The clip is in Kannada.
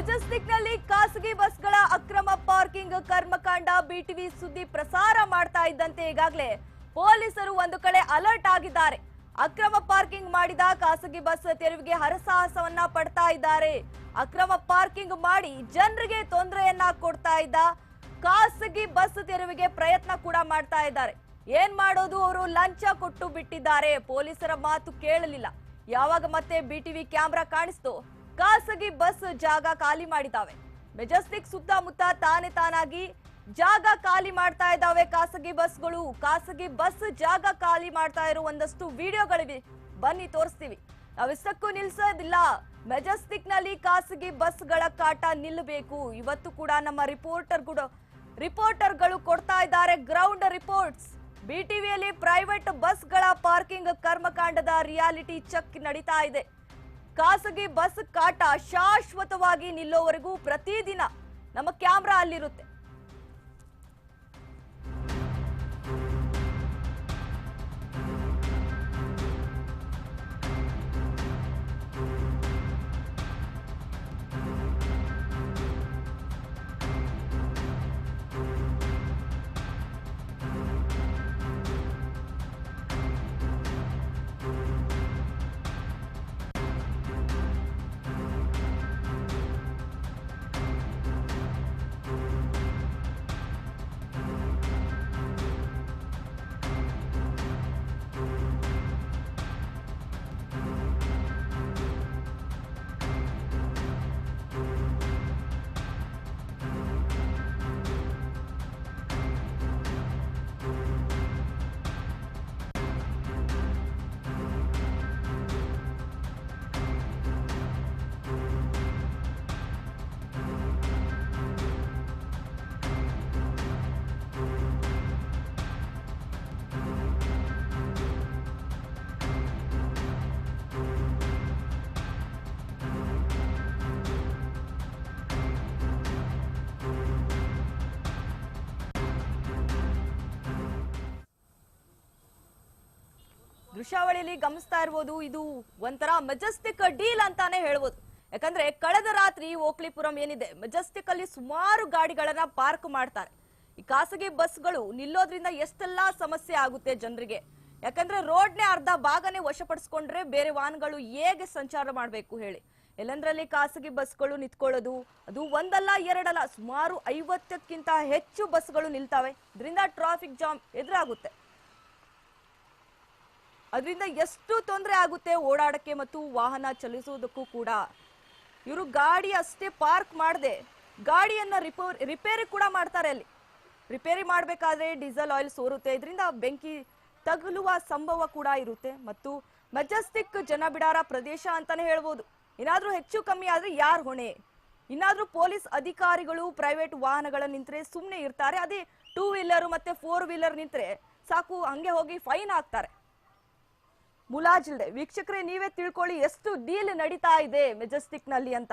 ಮೆಜೆಸ್ಟಿಕ್ನಲ್ಲಿ ಖಾಸಗಿ ಬಸ್ಗಳ ಅಕ್ರಮ ಪಾರ್ಕಿಂಗ್ ಕರ್ಮಕಾಂಡ ಬಿಟಿವಿ ಸುದ್ದಿ ಪ್ರಸಾರ ಮಾಡ್ತಾ ಇದ್ದಂತೆ ಈಗಾಗಲೇ ಪೊಲೀಸರು ಒಂದು ಕಡೆ ಅಲರ್ಟ್ ಆಗಿದ್ದಾರೆ. ಅಕ್ರಮ ಪಾರ್ಕಿಂಗ್ ಮಾಡಿದ ಖಾಸಗಿ ಬಸ್ ತೆರವಿಗೆ ಹರಸಾಹಸವನ್ನ ಪಡ್ತಾ ಇದ್ದಾರೆ. ಅಕ್ರಮ ಪಾರ್ಕಿಂಗ್ ಮಾಡಿ ಜನರಿಗೆ ತೊಂದರೆಯನ್ನ ಕೊಡ್ತಾ ಇದ್ದ ಖಾಸಗಿ ಬಸ್ ತೆರವಿಗೆ ಪ್ರಯತ್ನ ಕೂಡ ಮಾಡ್ತಾ ಇದ್ದಾರೆ. ಏನ್ ಮಾಡೋದು ಅವರು ಲಂಚ ಕೊಟ್ಟು ಬಿಟ್ಟಿದ್ದಾರೆ. ಪೊಲೀಸರ ಮಾತು ಕೇಳಲಿಲ್ಲ. ಯಾವಾಗ ಮತ್ತೆ ಬಿಟಿವಿ ಕ್ಯಾಮ್ರಾ ಕಾಣಿಸ್ತು? ಖಾಸಗಿ ಬಸ್ ಜಾಗ ಖಾಲಿ ಮಾಡಿದ್ದಾವೆ. ಮೆಜೆಸ್ಟಿಕ್ ಸುತ್ತಮುತ್ತ ತಾನೇ ತಾನಾಗಿ ಜಾಗ ಖಾಲಿ ಮಾಡ್ತಾ ಇದ್ದಾವೆ ಖಾಸಗಿ ಬಸ್ಗಳು. ಖಾಸಗಿ ಬಸ್ ಜಾಗ ಖಾಲಿ ಮಾಡ್ತಾ ಇರೋ ಒಂದಷ್ಟು ವಿಡಿಯೋಗಳಿವೆ. ಬನ್ನಿ ತೋರಿಸ್ತೀವಿ. ನಾವಿಷ್ಟಕ್ಕೂ ನಿಲ್ಸೋದಿಲ್ಲ. ಮೆಜೆಸ್ಟಿಕ್ನಲ್ಲಿ ಖಾಸಗಿ ಬಸ್ಗಳ ಕಾಟ ನಿಲ್ಲಬೇಕು. ಇವತ್ತು ಕೂಡ ನಮ್ಮ ರಿಪೋರ್ಟರ್ ಕೂಡ ರಿಪೋರ್ಟರ್ಗಳು ಕೊಡ್ತಾ ಇದ್ದಾರೆ ಗ್ರೌಂಡ್ ರಿಪೋರ್ಟ್ಸ್. ಬಿಟಿವಿಯಲ್ಲಿ ಪ್ರೈವೇಟ್ ಬಸ್ಗಳ ಪಾರ್ಕಿಂಗ್ ಕರ್ಮಕಾಂಡದ ರಿಯಾಲಿಟಿ ಚೆಕ್ ನಡೀತಾ ಇದೆ. ಖಾಸಗಿ ಬಸ್ ಕಾಟ ಶಾಶ್ವತವಾಗಿ ನಿಲ್ಲೋವರೆಗೂ ಪ್ರತಿದಿನ ನಮ್ಮ ಕ್ಯಾಮ್ರಾ ಅಲ್ಲಿರುತ್ತೆ. ದೃಶ್ಯಾವಳಿಯಲ್ಲಿ ಗಮನಿಸ್ತಾ ಇರ್ಬೋದು, ಇದು ಒಂಥರ ಮೆಜೆಸ್ಟಿಕ್ ಡೀಲ್ ಅಂತಾನೆ ಹೇಳ್ಬೋದು. ಯಾಕಂದ್ರೆ ಕಳೆದ ರಾತ್ರಿ ಓಕ್ಲಿಪುರಂ ಏನಿದೆ ಮೆಜೆಸ್ಟಿಕ್ ಅಲ್ಲಿ ಸುಮಾರು ಗಾಡಿಗಳನ್ನ ಪಾರ್ಕ್ ಮಾಡ್ತಾರೆ. ಈ ಖಾಸಗಿ ಬಸ್ಗಳು ನಿಲ್ಲೋದ್ರಿಂದ ಎಷ್ಟೆಲ್ಲಾ ಸಮಸ್ಯೆ ಆಗುತ್ತೆ ಜನರಿಗೆ. ಯಾಕಂದ್ರೆ ರೋಡ್ನೇ ಅರ್ಧ ಭಾಗನೇ ವಶಪಡಿಸ್ಕೊಂಡ್ರೆ ಬೇರೆ ವಾಹನಗಳು ಹೇಗೆ ಸಂಚಾರ ಮಾಡಬೇಕು ಹೇಳಿ. ಎಲ್ಲಂದ್ರಲ್ಲಿ ಖಾಸಗಿ ಬಸ್ಗಳು ನಿಂತ್ಕೊಳ್ಳೋದು? ಅದು ಒಂದಲ್ಲ, ಎರಡಲ್ಲ, ಸುಮಾರು ಐವತ್ತಕ್ಕಿಂತ ಹೆಚ್ಚು ಬಸ್ಗಳು ನಿಲ್ತಾವೆ. ಇದರಿಂದ ಟ್ರಾಫಿಕ್ ಜಾಮ್ ಎದುರಾಗುತ್ತೆ. ಅದರಿಂದ ಎಷ್ಟು ತೊಂದರೆ ಆಗುತ್ತೆ ಓಡಾಡಕ್ಕೆ ಮತ್ತು ವಾಹನ ಚಲಿಸುವುದಕ್ಕೂ ಕೂಡ. ಇವರು ಗಾಡಿ ಅಷ್ಟೇ ಪಾರ್ಕ್ ಮಾಡದೆ. ಗಾಡಿಯನ್ನ ರಿಪೋ, ರಿಪೇರಿ ಕೂಡ ಮಾಡ್ತಾರೆ ಅಲ್ಲಿ. ರಿಪೇರಿ ಮಾಡಬೇಕಾದ್ರೆ ಡೀಸೆಲ್ ಆಯಿಲ್ ಸೋರುತ್ತೆ. ಇದರಿಂದ ಬೆಂಕಿ ತಗುಲುವ ಸಂಭವ ಕೂಡ ಇರುತ್ತೆ ಮತ್ತು ಮೆಜೆಸ್ಟಿಕ್ ಜನಬಿಡಾರ ಪ್ರದೇಶ ಅಂತಾನೆ ಹೇಳ್ಬೋದು. ಏನಾದ್ರೂ ಹೆಚ್ಚು ಕಮ್ಮಿ ಆದ್ರೆ ಯಾರು ಹೊಣೆ? ಇನ್ನಾದ್ರೂ ಪೊಲೀಸ್ ಅಧಿಕಾರಿಗಳು ಪ್ರೈವೇಟ್ ವಾಹನಗಳ ನಿಂತರೆ ಸುಮ್ಮನೆ ಇರ್ತಾರೆ. ಅದೇ ಟೂ ವೀಲರ್ ಮತ್ತೆ ಫೋರ್ ವೀಲರ್ ನಿಂತರೆ ಸಾಕು, ಹಂಗೆ ಹೋಗಿ ಫೈನ್ ಹಾಕ್ತಾರೆ. ಮುಲಾಜಿಲ್ದೆ ವೀಕ್ಷಕರೇ ನೀವೇ ತಿಳ್ಕೊಳ್ಳಿ ಎಷ್ಟು ಡೀಲ್ ನಡೀತಾ ಇದೆ ಮೆಜೆಸ್ಟಿಕ್ನಲ್ಲಿ ಅಂತ.